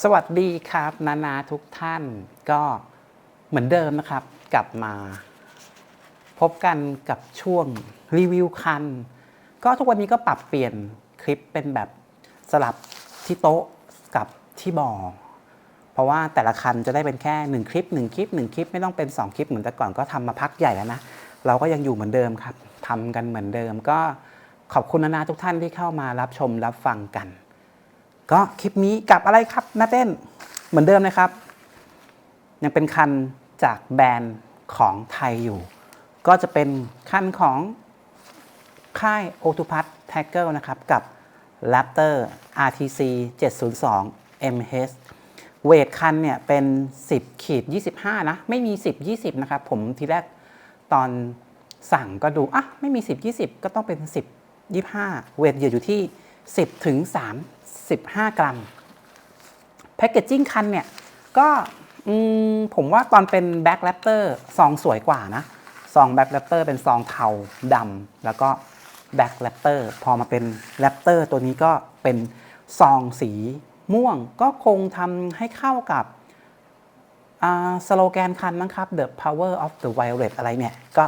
สวัสดีครับนานาทุกท่านก็เหมือนเดิมนะครับ กลับมา พบกันกับช่วงรีวิวคัน ก็ทุกวันนี้ก็ปรับเปลี่ยนคลิปเป็นแบบสลับที่โต๊ะกับที่บอเพราะว่าแต่ละคันจะได้เป็นแค่ 1 คลิป 1 คลิป 1 คลิป ไม่ต้องเป็น 2 คลิปเหมือนแต่ก่อนก็ทำมาพักใหญ่แล้วนะ เราก็ยังอยู่เหมือนเดิมครับทำกันเหมือนเดิมก็ขอบคุณนานาทุกท่านที่เข้ามารับชมรับฟังกัน ก็คลิปนี้กับอะไรครับนาเต้นเหมือนเดิมนะครับ ยังเป็นคันจากแบรนด์ของไทยอยู่ ก็จะเป็นคันของค่าย o t u p a t t a g g e นะครับ กับ Raptor RTC 702 MH เวทคันเนี่ยเป็น 10ขีด25 นะ ไม่มี 10 20 นะครับ ผมทีแรกตอนสั่งก็ดู อะ ไม่มี 10 20 ก็ต้องเป็น 10 25 เวทเหยื่ออยู่ที่ 10 ถึง 35กรัมแพคเกจจิ้งคันเนี่ย ก็ผมว่าตอนเป็นแบ็คแรปเตอร์ซองสวยกว่านะซองแบ็คแรปเตอร์เป็นซองเทาดำแล้วก็แบ็คแรปเตอร์พอมาเป็นแรปเตอร์ตัวนี้ก็เป็นซองสีม่วง ก็คงทำให้เข้ากับสโลแกนคันนะครับ The Power of the Violet อะไรเนี่ย ก็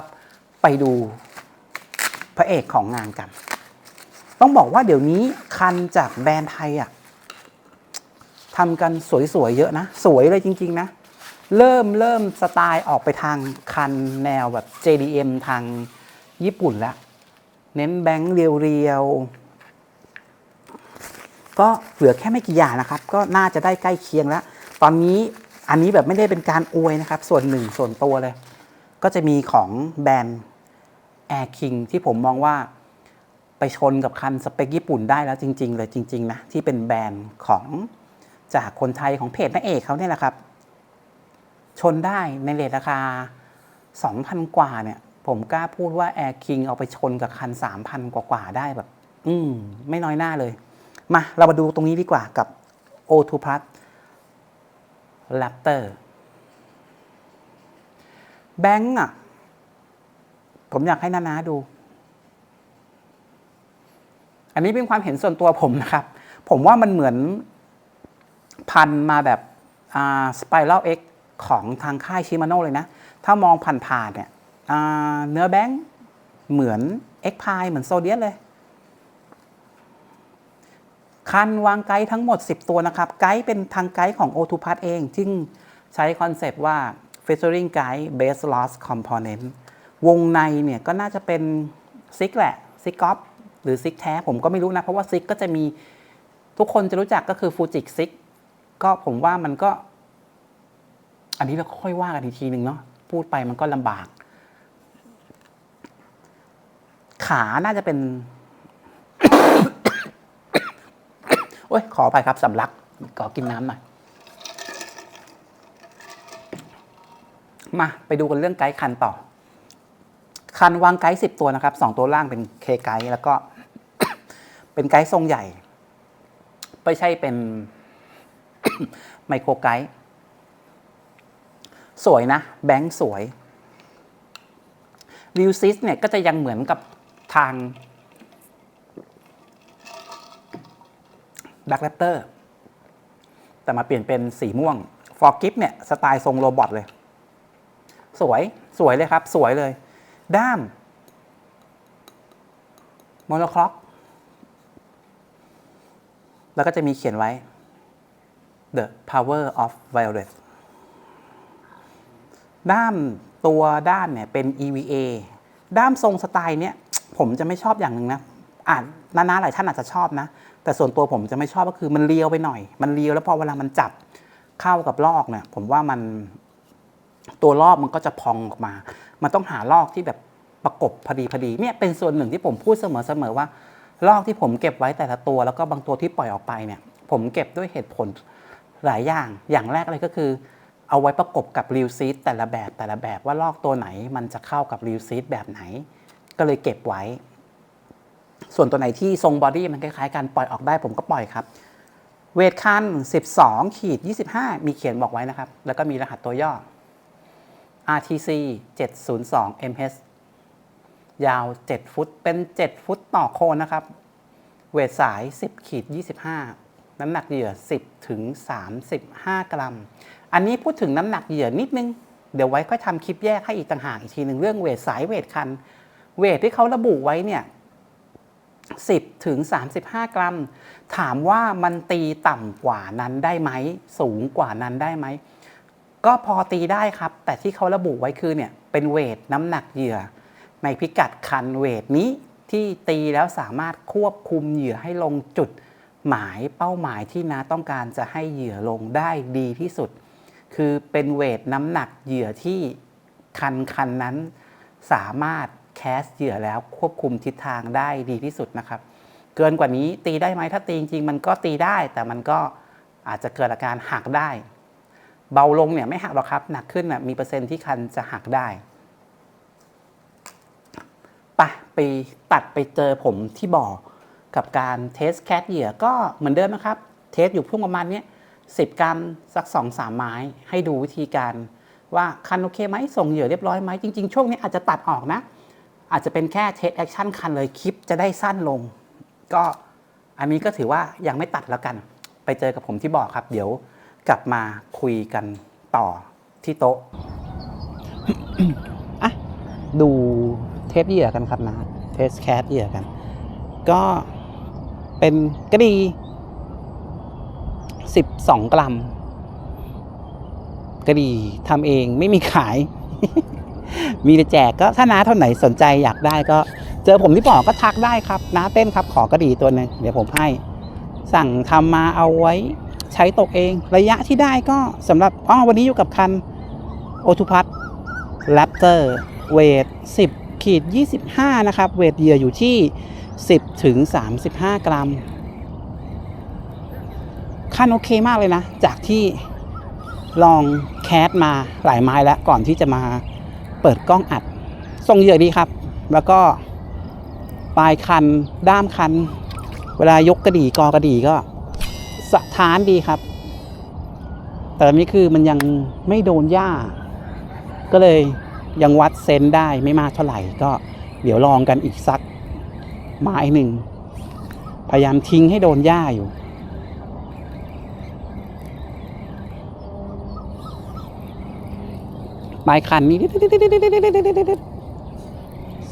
ไปดูพระเอกของงานกัน ต้องบอกว่าเดี๋ยวนี้ คันจากแบรนด์ไทยอะทำกันสวยๆเยอะนะ สวยเลยจริง ๆ นะ เริ่มเริ่มสไตล์ออกไปทางคันแนวแบบ JDM ทางญี่ปุ่นล้วเน้นแบงค์เรียวๆ ก็เหลือแค่ไม่กี่อย่างนะครับ ก็น่าจะได้ใกล้เคียงแล้ว ตอนนี้อันนี้แบบไม่ได้เป็นการอวยนะครับ ส่วนหนึ่งส่วนตัวเลย ก็จะมีของแบรนด์ Air King ที่ผมมองว่า ไปชนกับคันสเปคญี่ปุ่นได้แล้วจริง ๆ เลยจริง ๆ นะ ที่เป็นแบรนด์ของจากคนไทยของเพจนักเอกเขาเนี่ยแหละครับ ชนได้ในเรทราคา 2,000 กว่าเนี่ย ผมกล้าพูดว่า Air King เอาไปชนกับคัน 3,000 กว่าได้แบบ อืม ไม่น้อยหน้าเลย มา เรามาดูตรงนี้ดีกว่ากับ O2 Plus Raptor แบงค์อะ ผมอยากให้นานาดู อันนี้เป็นความเห็นส่วนตัวผมนะครับ ผมว่ามันเหมือนพันมาแบบสไปรัลเอ็กของทางค่ายชิมาโน่เลยนะ ถ้ามองผ่านๆเนี่ยเนื้อแบงค์เหมือนเอ็กพายเหมือนโซเดียสเลยคันวางไกด์ทั้งหมด 10 ตัวนะครับ ไกด์เป็นทางไกด์ของ o 2 p a t เองซึ่งใช้คอนเซปต์ว่า featuring guide base loss component วงในเนี่ยก็น่าจะเป็นซิกแหละซิกกอฟ หรือซิกแท้ผมก็ไม่รู้นะ เพราะว่าซิกก็จะมีทุกคนจะรู้จักก็คือฟูจิซิกก็ผมว่ามันก็ อันนี้เราค่อยว่ากันอีกทีหนึ่งเนาะพูดไปมันก็ลำบาก ขาน่าจะเป็นโอ้ยขอไปครับสำลักขอกินน้ำหน่อยมาไปดูกันเรื่องไกด์คันต่อ คันวางไกด์สิบตัวนะครับสองตัวล่างเป็นเคไกด์แล้วก็ เป็นไกด์ทรงใหญ่ ไม่ใช่เป็นไมโครไกด์สวยนะ แบงค์สวยวิวซิสเนี่ยก็จะยังเหมือนกับทางแบ็กแรปเตอร์แต่มาเปลี่ยนเป็นสีม่วงฟอร์กิฟเนี่ย สไตล์ทรงโรบอทเลย สวยสวยเลยครับ สวยเลย ด้ามโมโนคล็อก แล้วก็จะมีเขียนไว้ The Power of Violet ด้ามตัวด้านเนี่ยเป็น EVA ด้ามทรงสไตล์เนี้ยผมจะไม่ชอบอย่างหนึ่งนะอ่านนาๆหลายท่านอาจจะชอบนะ แต่ส่วนตัวผมจะไม่ชอบก็คือมันเลียวไปหน่อย มันเลียวแล้วพอเวลามันจับเข้ากับลอกเนี่ยผมว่ามันตัวลอกมันก็จะพองออกมา มันต้องหาลอกที่แบบประกบพอดีพอดีเนี่ยเป็นส่วนหนึ่งที่ผมพูดเสมอๆว่า ลอกที่ผมเก็บไว้แต่ละตัว แล้วก็บางตัวที่ปล่อยออกไปเนี่ย ผมเก็บด้วยเหตุผลหลายอย่าง อย่างแรกเลยก็คือ เอาไว้ประกบกับริวซีดแต่ละแบบแต่ละแบบว่าลอกตัวไหนมันจะเข้ากับริวซีดแบบไหน ก็เลยเก็บไว้ ส่วนตัวไหนที่ทรงบอดี้มันคล้ายๆกันปล่อยออกได้ผมก็ปล่อยครับเวทคัน 12 ขีด 25 มีเขียนบอกไว้นะครับ แล้วก็มีรหัสตัวย่อ RTC 702 MH ยาว 7 ฟุตเป็น 7 ฟุตต่อโคนนะครับ เวทสาย 10ขีด25 น้ำหนักเหยื่อ 10ถึง35 กรัม อันนี้พูดถึงน้ำหนักเหยื่อนิดนึง เดี๋ยวไว้ค่อยทำคลิปแยกให้อีกต่างหากอีกทีหนึ่งเรื่องเวทสายเวทคัน เวทที่เขาระบุไว้เนี่ย10ถึง35 กรัม ถามว่ามันตีต่ำกว่านั้นได้ไหม สูงกว่านั้นได้ไหม ก็พอตีได้ครับ แต่ที่เขาระบุไว้คือเนี่ยเป็นเวทน้ำหนักเหยื่อ ในพิกัดคันเวทนี้ที่ตีแล้วสามารถควบคุมเหยื่อให้ลงจุดหมายเป้าหมายที่นาต้องการจะให้เหยื่อลงได้ดีที่สุด คือเป็นเวทน้ำหนักเหยื่อที่คันคันนั้นสามารถแคสเหยื่อแล้วควบคุมทิศทางได้ดีที่สุดนะครับ เกินกว่านี้ตีได้ไหมถ้าตีจริงมันก็ตีได้ แต่มันก็อาจจะเกิดอาการหักได้ เบาลงเนี่ยไม่หักหรอกครับ หนักขึ้นน่ะมีเปอร์เซ็นต์ที่คันจะหักได้ ไปไปตัดไปเจอผมที่บ่อกับการเทสแคทเหยื่อก็เหมือนเดิมนะครับ เทสอยู่พุ่งประมาณนี้สิบกรัมสักสองสามไม้ ให้ดูวิธีการว่าคันโอเคไหมส่งเหยื่อเรียบร้อยไหมจริง ๆ ช่วงนี้อาจจะตัดออกนะ อาจจะเป็นแค่เทสแอคชั่นคันเลยคลิปจะได้สั้นลง ก็อันนี้ก็ถือว่ายังไม่ตัดแล้วกัน ไปเจอกับผมที่บ่อครับ เดี๋ยวกลับมาคุยกันต่อที่โต๊ะอะดู ทปเหยื่อกันครับนะเทสแคสเหยื่อกัน ก็เป็นกระดี 12 กรัมกระดีทำเองไม่มีขาย มีแต่แจกก็ถ้าน้าเท่าไหนสนใจอยากได้ก็เจอผมที่บอก็ทักได้ครับน้าเต้นครับขอกระดีตัวหนึ่งเดี๋ยวผมให้ สั่งทำมาเอาไว้ใช้ตกเองระยะที่ได้ก็สำหรับอ๋อวันนี้อยู่กับคันโอทูพัทแรปเตอร์เวท10 ขีด25 นะครับ เวทเหยื่ออยู่ที่ 10ถึง35 กรัม คันโอเคมากเลยนะ จากที่ลองแคสมาหลายไม้แล้ว ก่อนที่จะมาเปิดกล้องอัดส่งเหยื่อดีครับ แล้วก็ปลายคันด้ามคัน เวลายกกระดี่กอกระดี่ก็สะท้านดีครับ แต่นนี้คือมันยังไม่โดนหญ้า ก็เลย ยังวัดเซนได้ไม่มากเท่าไหร่ก็เดี๋ยวลองกันอีกสักไม้หนึ่ง พยายามทิ้งให้โดนหญ้าอยู่ปลายคันนี้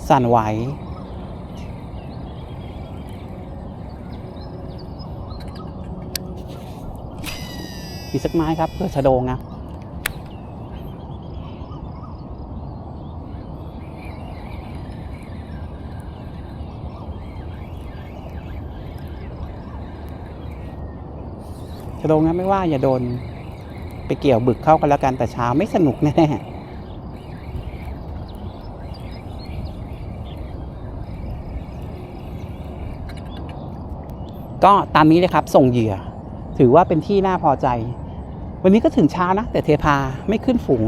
สั่นไหวอีกสักไม้ครับเพื่อชะโดงนะ ชะโดงนะไม่ว่าอย่าโดน ไปเกี่ยวบึกเข้ากันแล้วกันแต่เช้าไม่สนุกแน่ก็ตามนี้เลยครับ ส่งเหยื่อ ถือว่าเป็นที่น่าพอใจ วันนี้ก็ถึงเช้านะ แต่เทพาไม่ขึ้นฝูง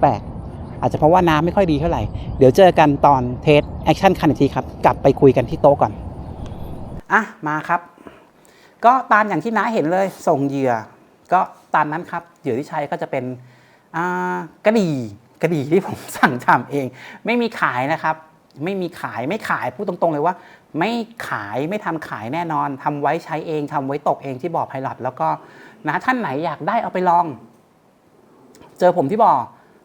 แปลกอาจจะเพราะว่าน้ำไม่ค่อยดีเท่าไหร่ เดี๋ยวเจอกันตอนเทสแอคชั่นคันอีกทีครับ กลับไปคุยกันที่โต๊ะก่อน อะ มาครับ ก็ตามอย่างที่น้าเห็นเลยส่งเหยื่อ ก็ตามนั้นครับเหยื่อที่ใช้ก็จะเป็นกระดี่กระดี่ที่ผมสั่งทำเอง ไม่มีขายนะครับ ไม่มีขายไม่ขายพูดตรงๆเลยว่า ไม่ขายไม่ทำขายแน่นอนทำไว้ใช้เองทำไว้ตกเองที่บ่อไพลอตแล้วก็นะท่านไหนอยากได้เอาไปลอง เจอผมที่บ่อ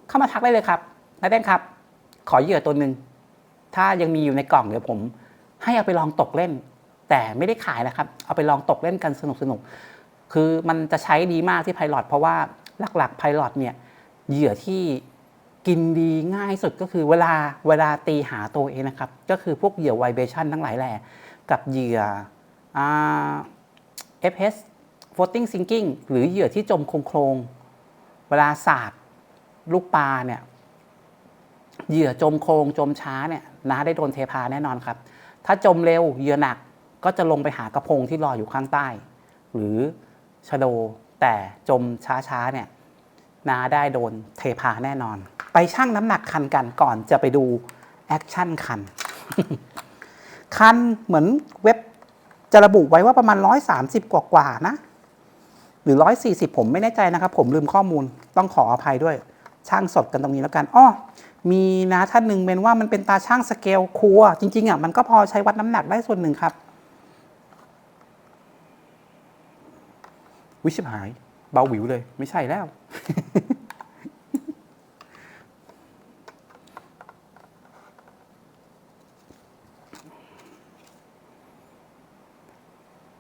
เข้ามาทักได้เลยครับนาเต้นครับ ขอเหยื่อตัวหนึ่งถ้ายังมีอยู่ในกล่องเดี๋ยวผม ให้เอาไปลองตกเล่น แต่ไม่ได้ขายนะครับ เอาไปลองตกเล่นกันสนุกสนุกคือมันจะใช้ดีมากที่ไพลอตเพราะว่าหลักๆไพลอตเนี่ยเหยื่อที่กินดีง่ายสุดก็คือเวลาเวลาตีหาตัวเองนะครับ ก็คือพวกเหยื่อไวเบชันทั้งหลายแหล่กับเหยื่ออ่า FS floating sinking หรือเหยื่อที่จมโครงเวลาสาดลูกปลาเนี่ยเหยื่อจมโครงจมช้าเนี่ยน้าได้โดนเทพาแน่นอนครับ ถ้าจมเร็วเหยื่อหนัก ก็จะลงไปหากระพงที่ลอยอยู่ข้างใต้ หรือชะโดแต่จมช้าๆเนี่ยน้าได้โดนเทพาแน่นอน ไปชั่งน้ำหนักคันกันก่อนจะไปดูแอคชั่นคัน คันเหมือนเว็บจะระบุไว้ว่าประมาณ 130 กว่ากว่าๆนะ หรือ 140 ผมไม่แน่ใจนะครับ ผมลืมข้อมูลต้องขออภัยด้วย ช่างสดกันตรงนี้แล้วกันอ้อมีนะท่านหนึ่งเป็นว่ามันเป็นตาช่างสเกลครัว จริงๆอะมันก็พอใช้วัดน้ำหนักได้ส่วนหนึ่งครับ วิชิบหาย เบาหวิวเลย ไม่ใช่แล้ว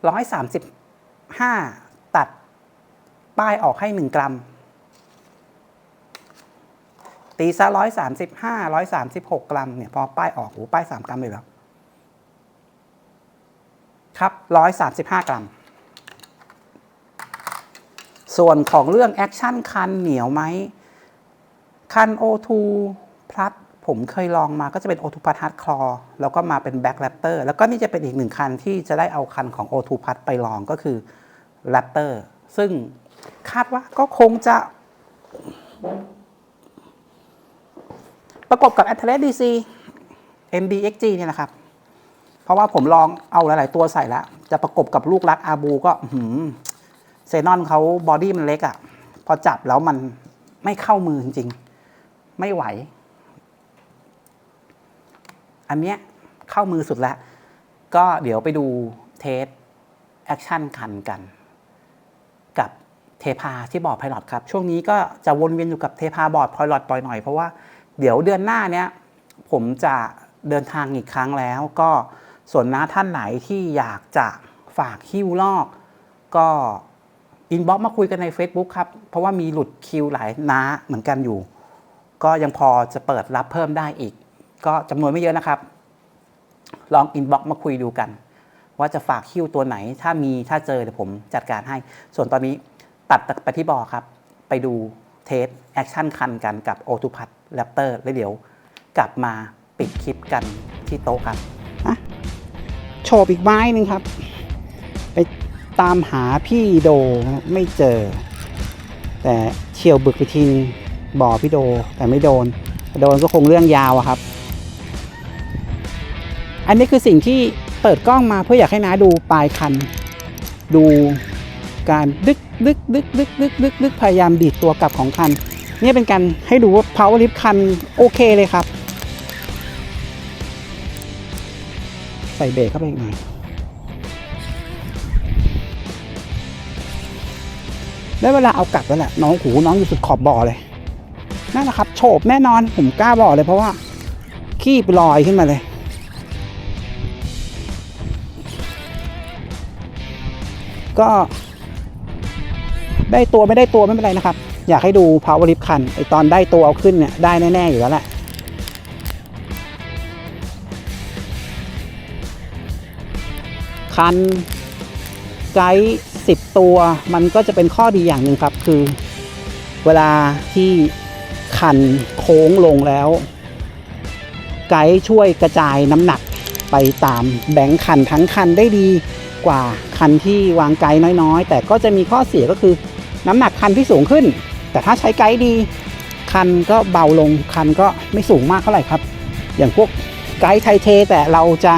ร้อยสามสิบห้าตัด ป้ายออกให้หนึ่งกรัม ตีซะร้อยสามสิบห้าร้อยสามสิบหกกรัมเนี่ยพอป้ายออกโอ้ป้ายสามกรัมเลยเหรอครับร้อยสามสิบห้ากรัม ส่วนของเรื่องแอคชั่นคันเหนียวไหมคัน O2 Plus ผมเคยลองมาก็จะเป็น O2 Plus Hard Core แล้วก็มาเป็น Back Raptor แล้วก็นี่จะเป็นอีกหนึ่งคันที่จะได้เอาคันของ O2 Plus ไปลองก็คือ Raptor ซึ่งคาดว่าก็คงจะประกบกับ a t l e t DC MBXG เนี่ยนะครับ เพราะว่าผมลองเอาหลาย ๆ ตัวใส่แล้ว จะประกบกับลูกรักอาบูก็หือ เซนอนเขาบอดี้มันเล็กอะ่ะ พอจับแล้วมันไม่เข้ามือจริงๆ ไม่ไหว อันเนี้ยเข้ามือสุดแล้ว ก็เดี๋ยวไปดูเทสแอคชั่นคันกัน กับเทพาที่บอร์ดไพลอตครับ ช่วงนี้ก็จะวนเวียนอยู่กับเทพาบอร์ดไพลอตบ่อยหน่อยเพราะว่าเดี๋ยวเดือนหน้าเนี้ยผมจะเดินทางอีกครั้งแล้ว ก็ส่วนน้าท่านไหนที่อยากจะฝากคิวลอก ก็ อินบ็อกมาคุยกันใน Facebook ครับ เพราะว่ามีหลุดคิวหลายน้าเหมือนกันอยู่ ก็ยังพอจะเปิดรับเพิ่มได้อีก ก็จำนวนไม่เยอะนะครับ ลองอินบ็อกมาคุยดูกัน ว่าจะฝากคิวตัวไหน ถ้ามีถ้าเจอเดี๋ยวผมจัดการให้ ส่วนตอนนี้ตัดไปที่บอครับ ไปดูเทสแอคชั่นคันกันกับโอทูพัทแรปเตอร์แล้วเดี๋ยว กลับมาปิดคลิปกันที่โต๊ะครับโฉบอีกไม้หนึ่งครับ ตามหาพี่โดไม่เจอ แต่เฉียวบึกไปทีนึงบ่อพี่โดแต่ไม่โดน โดนก็คงเรื่องยาวอะครับ อันนี้คือสิ่งที่เปิดกล้องมาเพื่ออยากให้น้าดูปลายคัน ดูการดึกดึกดึกดึกดึกดึกดึกพยายามดีดตัวกลับของคันนี่เป็นการให้ดูว่า power lift คันโอเคเลยครับ ใส่เบรกเข้าไปอีกหน่อย ได้เวลาเอากลับแล้วแหละน้องหูน้องอยู่สุดขอบบ่อเลยนั่นแหละครับโฉบแน่นอนผมกล้าบอกเลยเพราะว่าขี้ลอยขึ้นมาเลย ก็ได้ตัวไม่ได้ตัวไม่เป็นไรนะครับ อยากให้ดู power lift คันไอตอนได้ตัวเอาขึ้นเนี่ยได้แน่ ๆ อยู่แล้วแหละคันไกด์ สิบตัว มันก็จะเป็นข้อดีอย่างหนึ่งครับ คือ เวลาที่คันโค้งลงแล้ว ไกด์ช่วยกระจายน้ำหนักไปตามแบงค์คันทั้งคันได้ดีกว่าคันที่วางไกด์น้อยๆ แต่ก็จะมีข้อเสียก็คือ น้ำหนักคันที่สูงขึ้น แต่ถ้าใช้ไกด์ดี คันก็เบาลงคันก็ไม่สูงมากเท่าไหร่ครับ อย่างพวกไกด์ไทเท แต่เราจะ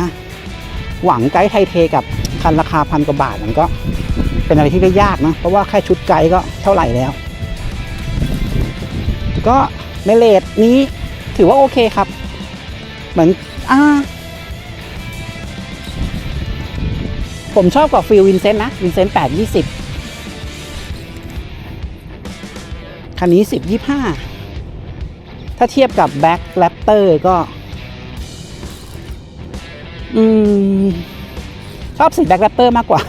หวังไกด์ไทเทกับคันราคาพันกว่าบาทมันก็ เป็นอะไรที่ได้ยากนะ เพราะว่าแค่ชุดไกด์ก็เท่าไหร่แล้ว ก็ในเลทนี้ถือว่าโอเคครับ เหมือนอ่าผมชอบกับฟิลวินเซนต์นะ วินเซนต์แปดยี่สิบคันนี้สิบยี่ห้าถ้าเทียบกับแบ็คแรปเตอร์ก็ อืม ชอบสีแบ็คแรปเตอร์มากกว่า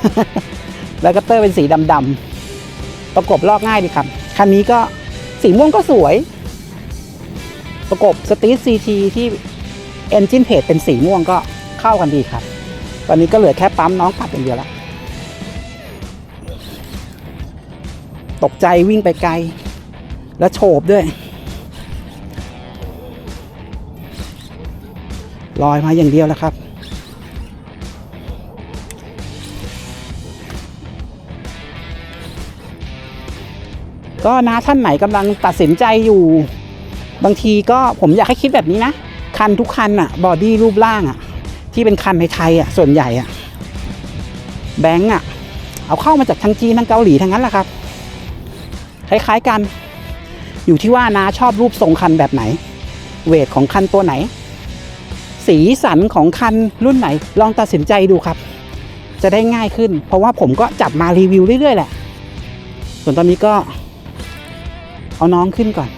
แบ็คแรปเตอร์เป็นสีดำๆประกบลอกง่ายดีครับ คันนี้ก็สีม่วงก็สวย ประกบสตีทซีทีที่เอนจินเพจเป็นสีม่วงก็เข้ากันดีครับ ตอนนี้ก็เหลือแค่ปั๊มน้องกลับอย่างเดียวล้วตกใจวิ่งไปไกล แล้วโฉบด้วยลอยมาอย่างเดียวแล้วครับ ก็นะท่านไหนกำลังตัดสินใจอยู่ บางทีก็ผมอยากให้คิดแบบนี้นะ คันทุกคันอะบอดี้รูปร่างอะที่เป็นคันในไทยอะส่วนใหญ่อะแบงก์อะเอาเข้ามาจากทางจีนทางเกาหลีทั้งนั้นแหละครับ คล้ายๆกัน อยู่ที่ว่านาชอบรูปทรงคันแบบไหน เวทของคันตัวไหน สีสันของคันรุ่นไหน ลองตัดสินใจดูครับ จะได้ง่ายขึ้น เพราะว่าผมก็จับมารีวิวเรื่อยๆแหละ ส่วนตอนนี้ก็ เอาน้องขึ้นก่อน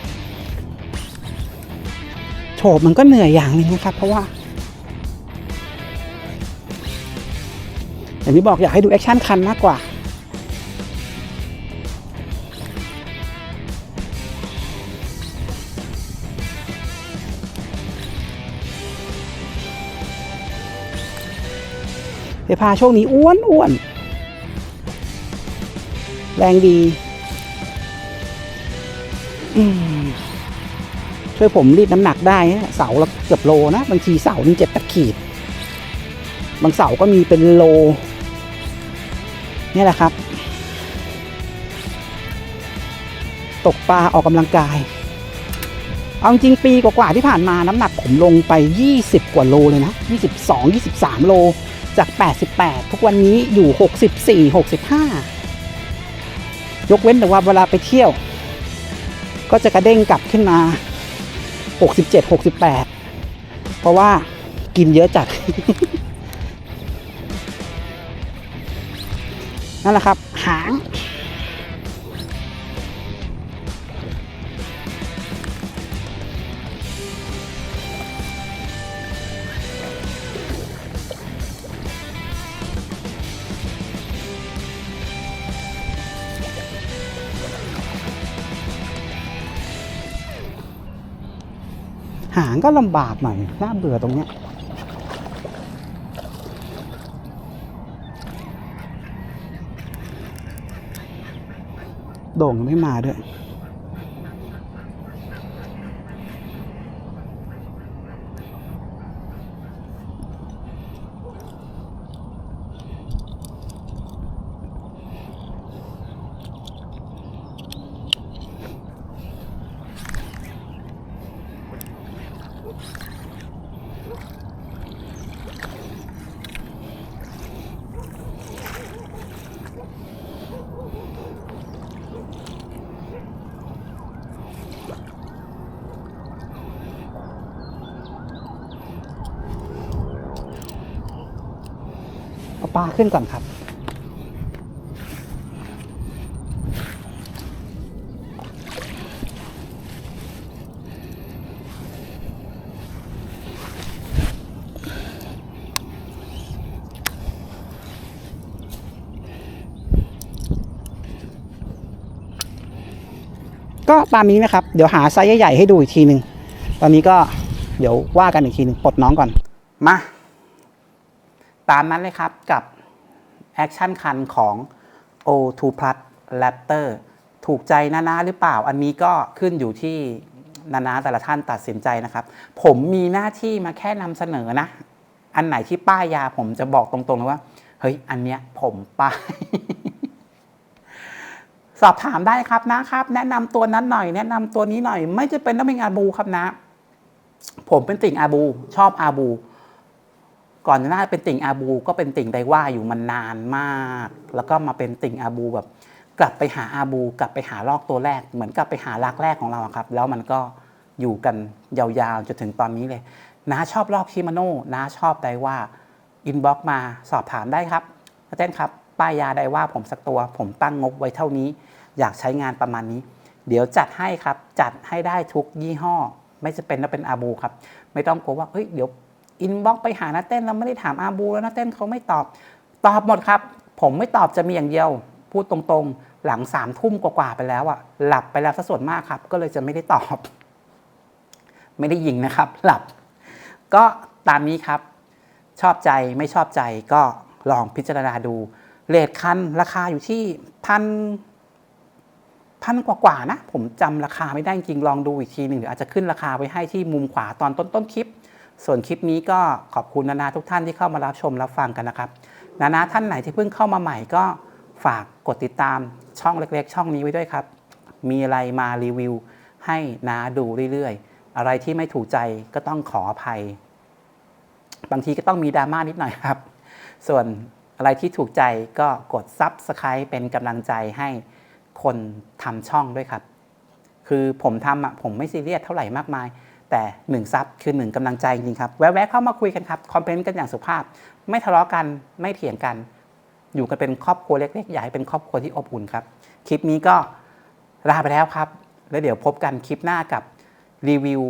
โฉบมันก็เหนื่อยอย่างหนึงนะครับ เพราะว่าอย่างที่บอกอยากให้ดูแอคชั่นคันมากกว่าเดพาช่วงนี้อ้วนอ้วน แรงดี ช่วยผมรีดน้ำหนักได้เสาละเกือบโลนะ บางทีเสาหนึงเจ็ดแปดขีด บางเสาก็มีเป็นโล นี่แหละครับ ตกปลาออกกำลังกาย เอาจริงปีกว่าๆที่ผ่านมาน้ำหนักผมลงไป 20 กว่าโลเลยนะ 22 23 โลจาก 88 ทุกวันนี้อยู่ 64 65 ยกเว้นแต่ว่าเวลาไปเที่ยว ก็จะกระเด้งกลับขึ้นมา 67 68 เพราะว่ากินเยอะจัด นั่นแหละครับ หาง หางก็ลำบากหน่อยน่าเบื่อตรงเนี้ยโด่งไม่มาด้วย ลาขึ้นก่อนครับ ก็ตามนี้นะครับ เดี๋ยวหาไซส์ใหญ่ๆให้ดูอีกทีหนึ่งตอนนี้ก็เดี๋ยวว่ากันอีกทีหนึ่งปลดน้องก่อน มา ตามนั้นเลยครับกับ แอคชั่นคันของ O2 Plus Raptor ถูกใจนานาหรือเปล่า อันนี้ก็ขึ้นอยู่ที่นานาแต่ละท่านตัดสินใจนะครับ ผมมีหน้าที่มาแค่นำเสนอนะ อันไหนที่ป้ายยาผมจะบอกตรงๆเลยว่า เฮ้ย อันเนี้ยผมป้าย สอบถามได้ครับนะครับ แนะนำตัวนั้นหน่อย แนะนำตัวนี้หน่อย ไม่จะเป็นต้องเป็นอาบูครับนะ ผมเป็นติ่งอาบู ชอบอาบู ก่อนหน้าเป็นติ่งอาบู ก็เป็นติ่งไดว่าอยู่มันนานมาก แล้วก็มาเป็นติ่งอาบูแบบ กลับไปหาอาบู กลับไปหาลอกตัวแรก เหมือนกลับไปหารักแรกของเราครับ แล้วมันก็อยู่กันยาวๆจนถึงตอนนี้เลยน้าชอบลอกชิมาโน่น้าชอบไดว่าอินบ็อกมาสอบถามได้ครับอาจารย์ครับ ป้ายยาไดว่าผมสักตัว ผมตั้งงบไว้เท่านี้ อยากใช้งานประมาณนี้ เดี๋ยวจัดให้ครับจัดให้ได้ทุกยี่ห้อ ไม่จะเป็นว่าเป็นอาบูครับ ไม่ต้องกลัวว่าเฮ้ยเดี๋ยว อินบ็อกไปหานาเต้นเราไม่ได้ถามอาบูแล้วนาเต้นเขาไม่ตอบ ตอบหมดครับ ผมไม่ตอบจะมีอย่างเดียว พูดตรงๆ หลังสามทุ่มกว่าๆไปแล้วอะหลับไปแล้วซะส่วนมากครับ ก็เลยจะไม่ได้ตอบ ไม่ได้ยิงนะครับ หลับ ก็ตามนี้ครับ ชอบใจไม่ชอบใจก็ลองพิจารณาดูเลทคันราคาอยู่ที่พันพันกว่าๆนะ ผมจำราคาไม่ได้จริงลองดูอีกทีหนึ่งหรืออาจจะขึ้นราคาไว้ให้ที่มุมขวาตอนต้นต้นคลิป ส่วนคลิปนี้ก็ขอบคุณนานาทุกท่านที่เข้ามารับชมรับฟังกันนะครับ นานาท่านไหนที่เพิ่งเข้ามาใหม่ก็ฝากกดติดตามช่องเล็กๆ ช่องนี้ไว้ด้วยครับ มีอะไรมารีวิวให้นาดูเรื่อยๆ อะไรที่ไม่ถูกใจก็ต้องขออภัย บางทีก็ต้องมีดราม่านิดหน่อยครับ ส่วนอะไรที่ถูกใจก็กด Subscribe เป็นกำลังใจให้คนทำช่องด้วยครับ คือผมทำอะผมไม่ซีเรียสเท่าไหร่มากมาย แต่หนึ่งซับคือหนึ่งกำลังใจจริงครับ แวะๆเข้ามาคุยกันครับคอมเมนต์กันอย่างสุภาพ ไม่ทะเลาะกันไม่เถียงกัน อยู่กันเป็นครอบครัวเล็กๆ ให้เป็นครอบครัวที่อบอุ่นครับ คลิปนี้ก็ลาไปแล้วครับ แล้วเดี๋ยวพบกันคลิปหน้ากับรีวิว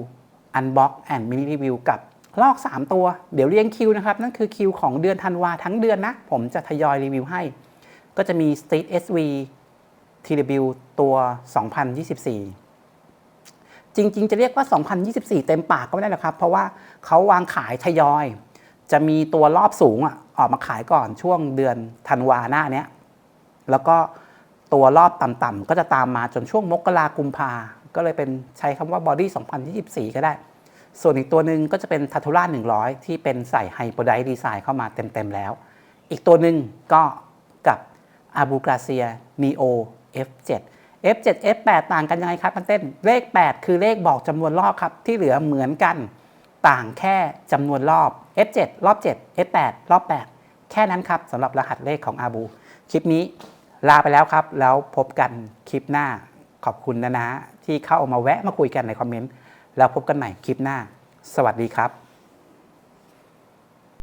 Unbox and Mini Review กับลอก 3 ตัว เดี๋ยวเรียงคิวนะครับ นั่นคือคิวของเดือนธันวาทั้งเดือนนะ ผมจะทยอยรีวิวให้ ก็จะมี Street SV TW ตัว 2024 จริง ๆ จะเรียกว่า 2024 เต็มปากก็ไม่ได้หรอกครับ เพราะว่าเขาวางขายทยอย จะมีตัวรอบสูงอะออกมาขายก่อนช่วงเดือนธันวาหน้าเนี้ยแล้วก็ตัวรอบต่ำๆก็จะตามมาจนช่วงมกรากุมภาก็เลยเป็นใช้คำว่าบอดี้2024 ก็ได้ ส่วนอีกตัวหนึ่งก็จะเป็นทัตูล่า100 ที่เป็นใส่ไฮโปรไดดีไซน์เข้ามาเต็มๆแล้ว อีกตัวหนึ่งก็กับ a b u g r a c i a Neo F7 F7 F8 ต่างกันยังไงครับพันเต้นเลข 8 คือเลขบอกจำนวนรอบครับ ที่เหลือเหมือนกัน ต่างแค่จำนวนรอบ F7 รอบ 7 F8 รอบ 8 แค่นั้นครับสำหรับรหัสเลขของอาบู คลิปนี้ลาไปแล้วครับ แล้วพบกันคลิปหน้าขอบคุณนะนะ ที่เข้ามาแวะมาคุยกันในคอมเมนต์ แล้วพบกันใหม่คลิปหน้า สวัสดีครับ